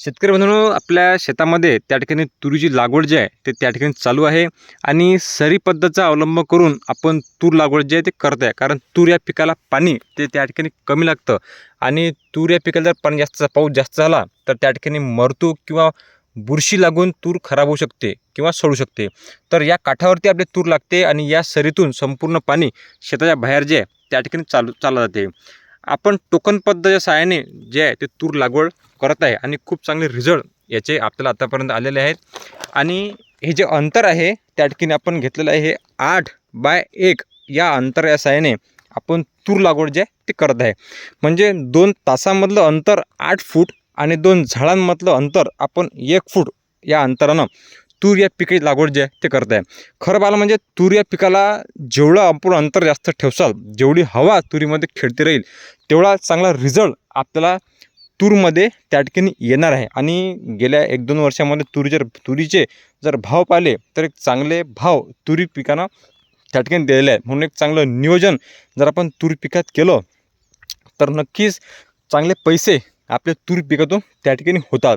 शेतकरी बंधूंनो आपल्या शेतामध्ये त्या ठिकाणी तुरीची लागवड जी आहे ते त्या ठिकाणी चालू आहे. आणि सरी पद्धतीचा अवलंब करून आपण तूर लागवड जी आहे ते करत आहे. कारण तूर या पिकाला पाणी ते त्या ठिकाणी कमी लागतं. आणि तूर या पिकाला जर पाणी जास्त पाऊस जास्त झाला तर त्या ठिकाणी मरतो किंवा बुरशी लागून तूर खराब होऊ शकते किंवा सडू शकते. तर या काठावरती आपले तूर लागते आणि या सरीतून संपूर्ण पाणी शेताच्या बाहेर जे आहे त्या ठिकाणी चालू चाललं जाते. आपण टोकन पद्धतीच्या सहाय्याने जे आहे ते तूर लागवड करत आहे आणि खूप चांगले रिझल्ट याचे आपल्याला आतापर्यंत आलेले आहेत. आणि हे जे अंतर आहे त्या ठिकाणी आपण घेतलेलं आहे हे आठ बाय एक या अंतर या साहाय्याने आपण तूर लागवड जे आहे ते करत आहे. म्हणजे दोन तासामधलं अंतर आठ फूट आणि दोन झाडांमधलं अंतर आपण एक फूट या अंतरानं तूर या पिकाची लागवड जे आहे ते करत आहे. खरं पाहिलं म्हणजे तूर या पिकाला जेवढं आपण अंतर जास्त ठेवसाल जेवढी हवा तुरीमध्ये खेळती राहील तेवढा चांगला रिझल्ट आपल्याला तूरमध्ये त्या ठिकाणी येणार आहे. आणि गेल्या एक दोन वर्षामध्ये तुरी जर तुरीचे जर भाव पाहिले तर एक चांगले भाव तुरी पिकांना त्या ठिकाणी दिलेले आहेत. म्हणून एक चांगलं नियोजन जर आपण तूर पिकात केलं तर नक्कीच चांगले पैसे आपल्या तूर पिकातून त्या ठिकाणी होतात.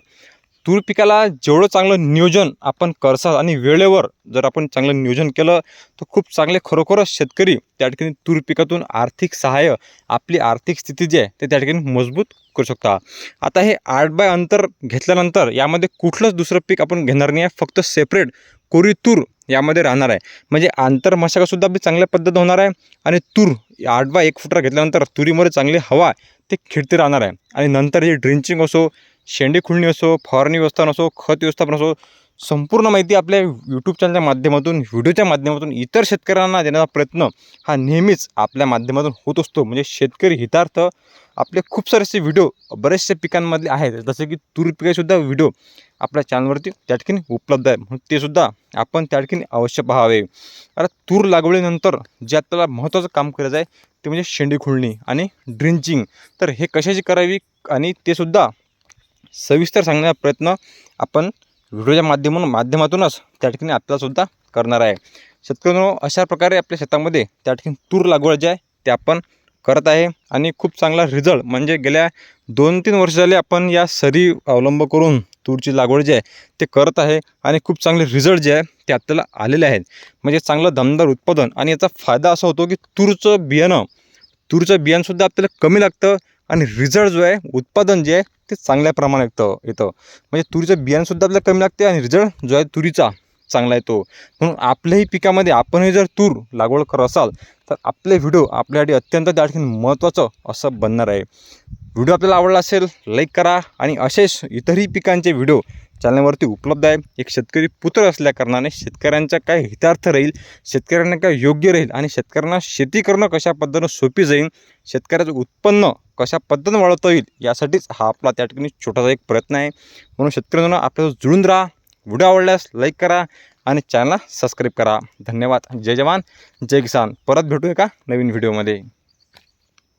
तूर पिकाला जेवढं चांगलं नियोजन आपण करसाल आणि वेळेवर जर आपण चांगलं नियोजन केलं तर खूप चांगले खरोखरच शेतकरी त्या ठिकाणी तूर पिकातून आर्थिक सहाय्य आपली आर्थिक स्थिती जी आहे ते त्या ठिकाणी मजबूत करू शकता. आता हे आठ बाय अंतर घेतल्यानंतर यामध्ये कुठलंच दुसरं पीक आपण घेणार नाही आहे फक्त सेपरेट कोरी तूर यामध्ये राहणार आहे. म्हणजे आंतर मशागतसुद्धा बी चांगल्या पद्धत होणार आहे आणि तूर आठ बाय एक फुटर घेतल्यानंतर तुरीमध्ये चांगली हवा ते खिडती राहणार आहे. आणि नंतर हे ड्रिंचिंग असो शेंडी खुळणी असो फवारणी व्यवस्थापन असो खत व्यवस्थापन असो संपूर्ण माहिती आपल्या यूट्यूब चॅनलच्या माध्यमातून व्हिडिओच्या माध्यमातून इतर शेतकऱ्यांना देण्याचा प्रयत्न हा नेहमीच आपल्या माध्यमातून होत असतो. म्हणजे शेतकरी हितार्थ आपले खूप सारेसे व्हिडिओ बरेचसे पिकांमधले आहेत. जसे की तूर पिकेसुद्धा व्हिडिओ आपल्या चॅनलवरती त्या ठिकाणी उपलब्ध आहे. म्हणून ते सुद्धा आपण त्या ठिकाणी अवश्य पाहावे. आता तूर लागवडीनंतर जे आपल्याला महत्त्वाचं काम करायचं आहे ते म्हणजे शेंडी खुळणी आणि ड्रिंचिंग तर हे कशाची करावी आणि ते सुद्धा सविस्तर सांगण्याचा प्रयत्न आपण व्हिडिओच्या माध्यमातून माध्यमातूनच त्या ठिकाणी आपल्यालासुद्धा करणार आहे. शेतकऱ्यांनो अशा प्रकारे आपल्या शेतामध्ये त्या ठिकाणी तूर लागवड जे आहे ते आपण करत आहे आणि खूप चांगला रिझल्ट म्हणजे गेल्या दोन तीन वर्ष झाले आपण या सरी अवलंब करून तूरची लागवड जी आहे ते करत आहे आणि खूप चांगले रिझल्ट जे आहे ते आपल्याला आलेले आहेत. म्हणजे चांगलं दमदार उत्पादन आणि याचा फायदा असा होतो की तूरचं बियाणं तूरचं बियाणंसुद्धा आपल्याला कमी लागतं आणि रिझल्ट जो आहे उत्पादन जे आहे ते चांगल्या प्रमाणात येतं येतं. म्हणजे तुरीचं बियाणंसुद्धा आपल्याला कमी लागते आणि रिझल्ट जो आहे तुरीचा चांगला येतो. म्हणून आपल्याही पिकामध्ये आपणही जर तूर लागवड करत असाल तर आपले व्हिडिओ आपल्यासाठी अत्यंत त्या ठिकाणी महत्त्वाचं असं बनणार आहे. व्हिडिओ आपल्याला आवडला असेल लाईक करा आणि असेच इतरही पिकांचे व्हिडिओ चॅनलवरती उपलब्ध आहे. एक शेतकरी पुत्र असल्याकारणाने शेतकऱ्यांचा काय हितार्थ राहील शेतकऱ्यांना काय योग्य राहील आणि शेतकऱ्यांना शेती करणं कशा पद्धतीनं सोपी जाईल शेतकऱ्याचं उत्पन्न कशा पद्धतीनं वाढवता येईल यासाठीच हा आपला त्या ठिकाणी छोटासा एक प्रयत्न आहे. म्हणून शेतकऱ्यांना आपल्याला जुळून राहा व्हिडिओ आवडल्यास लाईक करा आणि चॅनलला सबस्क्राईब करा. धन्यवाद. जय जवान जय किसान. परत भेटू एका नवीन व्हिडिओमध्ये.